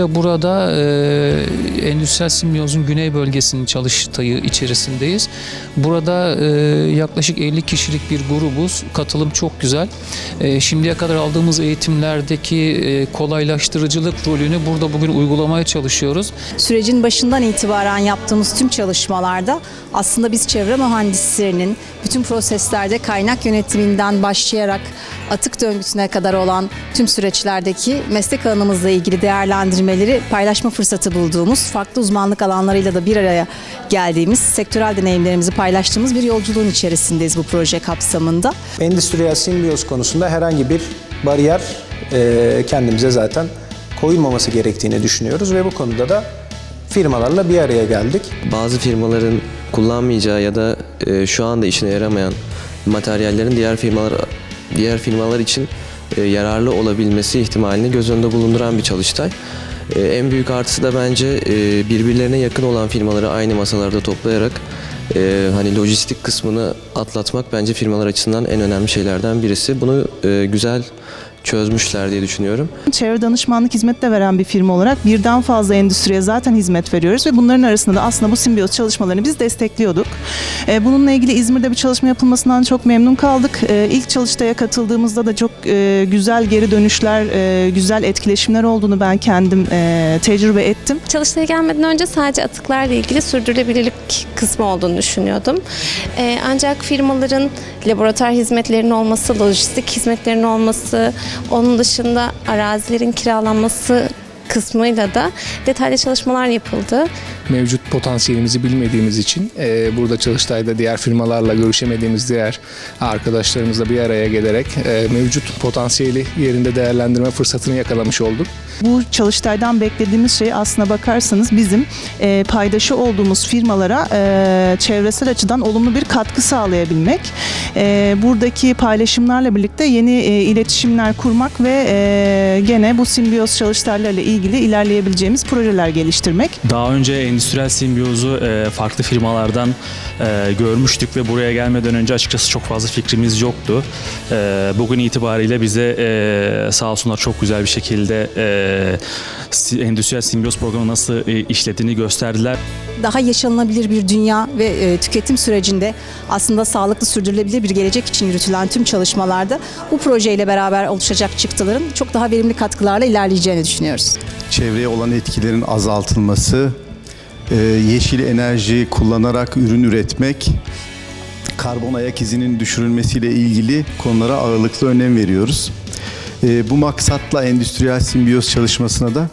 De burada e, endüstriyel simbiyozun güney bölgesinin çalıştayı içerisindeyiz. Burada e, yaklaşık 50 kişilik bir grubuz. Katılım çok güzel. E, şimdiye kadar aldığımız eğitimlerdeki e, kolaylaştırıcılık rolünü burada bugün uygulamaya çalışıyoruz. Sürecin başından itibaren yaptığımız tüm çalışmalarda aslında biz çevre mühendislerinin bütün proseslerde kaynak yönetiminden başlayarak atık döngüsüne kadar olan tüm süreçlerdeki meslek alanımızla ilgili değerlendirmeleri paylaşma fırsatı bulduğumuz, farklı uzmanlık alanlarıyla da bir araya geldiğimiz, sektörel deneyimlerimizi paylaştığımız bir yolculuğun içerisindeyiz bu proje kapsamında. Endüstriyel simbiyoz konusunda herhangi bir bariyer e, kendimize zaten koyulmaması gerektiğini düşünüyoruz ve bu konuda da firmalarla bir araya geldik. Bazı firmaların kullanmayacağı ya da e, şu anda işine yaramayan materyallerin diğer firmalar diğer firmalar için e, yararlı olabilmesi ihtimalini göz önünde bulunduran bir çalıştay. E, en büyük artısı da bence e, birbirlerine yakın olan firmaları aynı masalarda toplayarak hani lojistik kısmını atlatmak bence firmalar açısından en önemli şeylerden birisi. Bunu güzel çözmüşler diye düşünüyorum. Çevre danışmanlık hizmet de veren bir firma olarak birden fazla endüstriye zaten hizmet veriyoruz ve bunların arasında da aslında bu simbiyoz çalışmalarını biz destekliyorduk. Ee, Bununla ilgili İzmir'de bir çalışma yapılmasından çok memnun kaldık. Ee, İlk çalıştaya katıldığımızda da çok e, güzel geri dönüşler, e, güzel etkileşimler olduğunu ben kendim e, tecrübe ettim. Çalıştaya gelmeden önce sadece atıklarla ilgili sürdürülebilirlik kısmı olduğunu düşünüyordum. Ancak firmaların laboratuvar hizmetlerinin olması, lojistik hizmetlerinin olması, onun dışında arazilerin kiralanması kısmıyla da detaylı çalışmalar yapıldı. mevcut potansiyelimizi bilmediğimiz için e, burada Çalıştay'da diğer firmalarla görüşemediğimiz diğer arkadaşlarımızla bir araya gelerek e, mevcut potansiyeli yerinde değerlendirme fırsatını yakalamış olduk. Bu çalıştaydan beklediğimiz şey aslına bakarsanız bizim e, paydaşı olduğumuz firmalara e, çevresel açıdan olumlu bir katkı sağlayabilmek. E, buradaki paylaşımlarla birlikte yeni e, iletişimler kurmak ve e, gene bu simbiyoz çalıştaylarla ilgili ilerleyebileceğimiz projeler geliştirmek. Daha önce endüstriyel simbiyozu e, farklı firmalardan e, görmüştük ve buraya gelmeden önce açıkçası çok fazla fikrimiz yoktu. E, bugün itibariyle bize sağ olsunlar çok güzel bir şekilde endüstriyel simbiyoz programı nasıl e, işlediğini gösterdiler. daha yaşanılabilir bir dünya ve e, tüketim sürecinde aslında sağlıklı sürdürülebilir bir gelecek için yürütülen tüm çalışmalarda bu projeyle beraber oluşacak çıktıların çok daha verimli katkılarla ilerleyeceğini düşünüyoruz. çevreye olan etkilerin azaltılması, e, yeşil enerji kullanarak ürün üretmek, karbon ayak izinin düşürülmesiyle ilgili konulara ağırlıklı önem veriyoruz. E, Bu maksatla endüstriyel simbiyoz çalışmasına da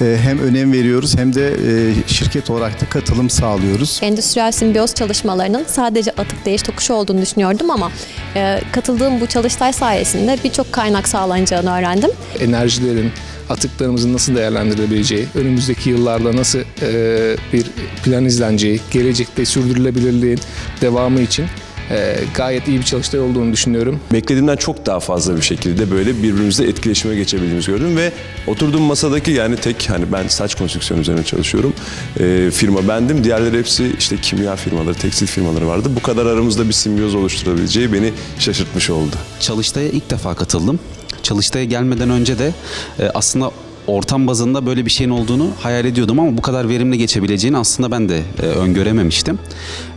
hem önem veriyoruz hem de e, şirket olarak da katılım sağlıyoruz. endüstriyel simbiyoz çalışmalarının sadece atık değiş tokuşu olduğunu düşünüyordum ama e, katıldığım bu çalıştay sayesinde birçok kaynak sağlanacağını öğrendim. Enerjilerin, atıklarımızın nasıl değerlendirilebileceği, önümüzdeki yıllarda nasıl e, bir plan izleneceği, gelecekte sürdürülebilirliğin devamı için e, gayet iyi bir çalıştay olduğunu düşünüyorum. beklediğimden çok daha fazla bir şekilde böyle birbirimizle etkileşime geçebildiğimizi gördüm ve oturduğum masadaki yani tek hani ben saç konstrüksiyon üzerine çalışıyorum. Ee, firma bendim. Diğerleri hepsi işte kimya firmaları, tekstil firmaları vardı. Bu kadar aramızda bir simbiyoz oluşturabileceği beni şaşırtmış oldu. Çalıştay'a ilk defa katıldım. Çalıştay'a gelmeden önce de e, aslında ortam bazında böyle bir şeyin olduğunu hayal ediyordum ama bu kadar verimli geçebileceğini aslında ben de e, öngörememiştim.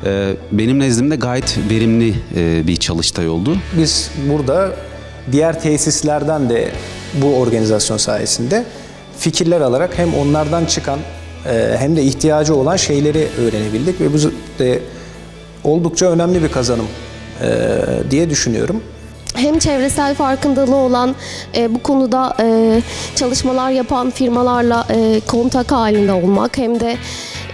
E, benim nezdimde gayet verimli e, bir çalıştay oldu. Biz burada diğer tesislerden de bu organizasyon sayesinde fikirler alarak hem onlardan çıkan e, hem de ihtiyacı olan şeyleri öğrenebildik ve bu de oldukça önemli bir kazanım e, diye düşünüyorum. Hem çevresel farkındalığı olan e, bu konuda e, çalışmalar yapan firmalarla e, kontak halinde olmak hem de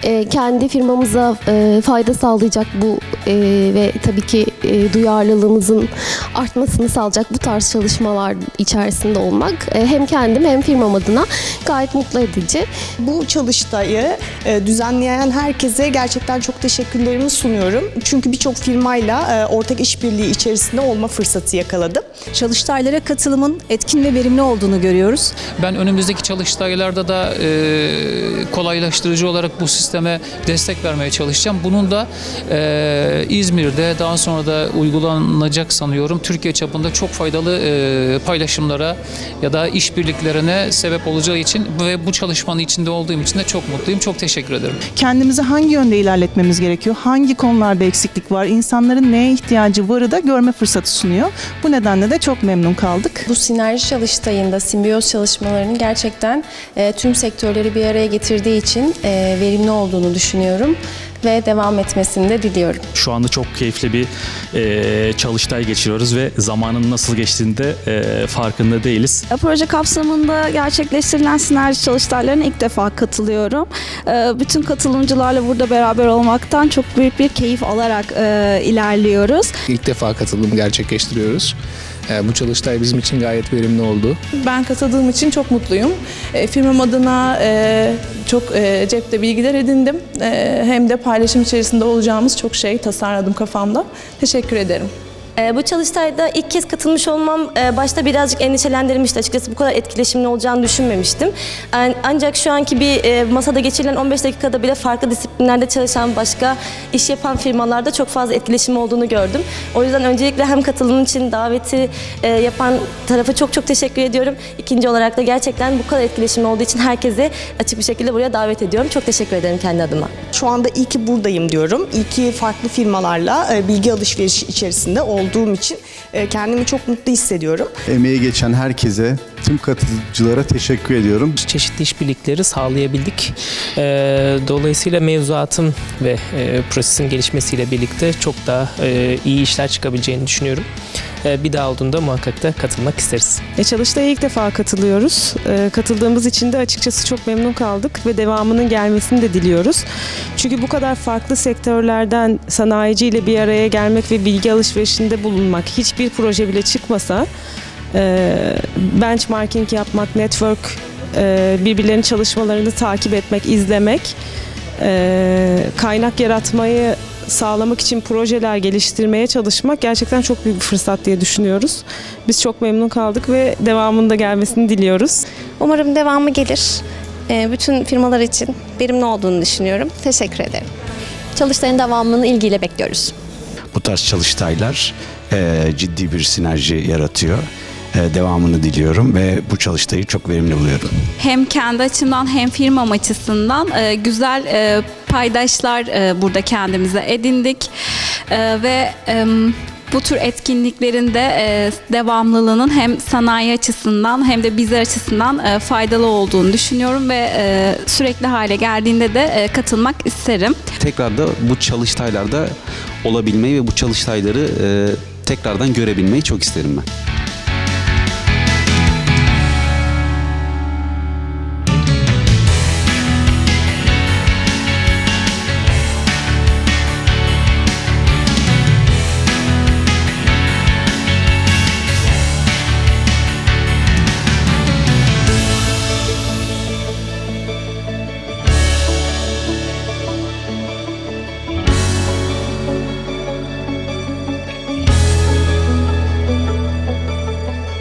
e, kendi firmamıza e, fayda sağlayacak bu e, ve tabii ki e, duyarlılığımızın artmasını sağlayacak bu tarz çalışmalar içerisinde olmak e, hem kendim hem firmam adına gayet mutlu edici. Bu çalıştayı e, düzenleyen herkese gerçekten çok teşekkürlerimi sunuyorum. Çünkü birçok firmayla e, ortak işbirliği içerisinde olma fırsatı yakaladım. Çalıştaylara katılımın etkin ve verimli olduğunu görüyoruz. Ben önümüzdeki çalıştaylarda da e, kolaylaştırıcı olarak bu sisteme destek vermeye çalışacağım. Bunun da e, İzmir'de daha sonra da uygulanacak sanıyorum Türkiye çapında çok faydalı e, paylaşımlara ya da işbirliklerine sebep olacağı için ve bu çalışmanın içinde olduğum için de çok mutluyum. Çok teşekkür ederim. Kendimizi hangi yönde ilerletmemiz gerekiyor? Hangi konularda eksiklik var? İnsanların neye ihtiyacı varı da görme fırsatı sunuyor. Bu nedenle de çok memnun kaldık. Bu sinerji çalıştayında simbiyoz çalışmalarının gerçekten e, tüm sektörleri bir araya getirdiği için e, verimli olduğunu düşünüyorum ve devam etmesini de diliyorum. Şu anda çok keyifli bir e, çalıştay geçiriyoruz ve zamanın nasıl geçtiğini de e, farkında değiliz. Proje kapsamında gerçekleştirilen sinerji çalıştaylarına ilk defa katılıyorum. Ee, Bütün katılımcılarla burada beraber olmaktan çok büyük bir keyif alarak e, ilerliyoruz. İlk defa katılım gerçekleştiriyoruz. E, bu çalıştay bizim için gayet verimli oldu. Ben katıldığım için çok mutluyum. E, firmam adına e, çok e, cepte bilgiler edindim. E, hem de paylaşım içerisinde olacağımız çok şey tasarladım kafamda. Teşekkür ederim. Ee, Bu çalıştayda ilk kez katılmış olmam e, başta birazcık endişelendirmişti. Açıkçası bu kadar etkileşimli olacağını düşünmemiştim. An- Ancak şu anki bir e, masada geçirilen 15 dakikada bile farklı disiplinlerde çalışan başka iş yapan firmalarda çok fazla etkileşim olduğunu gördüm. O yüzden öncelikle hem katılım için daveti e, yapan tarafa çok çok teşekkür ediyorum. İkinci olarak da gerçekten bu kadar etkileşimli olduğu için herkese açık bir şekilde buraya davet ediyorum. Çok teşekkür ederim kendi adıma. Şu anda iyi ki buradayım diyorum. İyi ki farklı firmalarla bilgi alışverişi içerisinde olduğum için e, kendimi çok mutlu hissediyorum. Emeği geçen herkese, tüm katılımcılara teşekkür ediyorum. çeşitli işbirlikleri sağlayabildik. Ee, dolayısıyla mevzuatın ve e, prosesin gelişmesiyle birlikte çok daha e, iyi işler çıkabileceğini düşünüyorum. Ee, bir daha olduğunda muhakkak da katılmak isteriz. E, çalıştaya ilk defa katılıyoruz. E, katıldığımız için de açıkçası çok memnun kaldık ve devamının gelmesini de diliyoruz. Çünkü bu kadar farklı sektörlerden sanayiciyle bir araya gelmek ve bilgi alışverişinde bulunmak, hiçbir proje bile çıkmasa e, benchmarking yapmak, network, e, birbirlerinin çalışmalarını takip etmek, izlemek, e, kaynak yaratmayı sağlamak için projeler geliştirmeye çalışmak gerçekten çok büyük bir fırsat diye düşünüyoruz. Biz çok memnun kaldık ve devamında gelmesini diliyoruz. Umarım devamı gelir. E, bütün firmalar için verimli olduğunu düşünüyorum. Teşekkür ederim. Çalıştayın devamını ilgiyle bekliyoruz. Bu tarz çalıştaylar e, ciddi bir sinerji yaratıyor. E, devamını diliyorum ve bu çalıştayı çok verimli buluyorum. Hem kendi açımdan hem firmam açısından e, güzel paydaşlar e, burada kendimize edindik. E, ve bu tür etkinliklerin de e, devamlılığının hem sanayi açısından hem de bizler açısından faydalı olduğunu düşünüyorum ve sürekli hale geldiğinde de katılmak isterim. Tekrar da bu çalıştaylarda olabilmeyi ve bu çalıştayları e, tekrardan görebilmeyi çok isterim ben.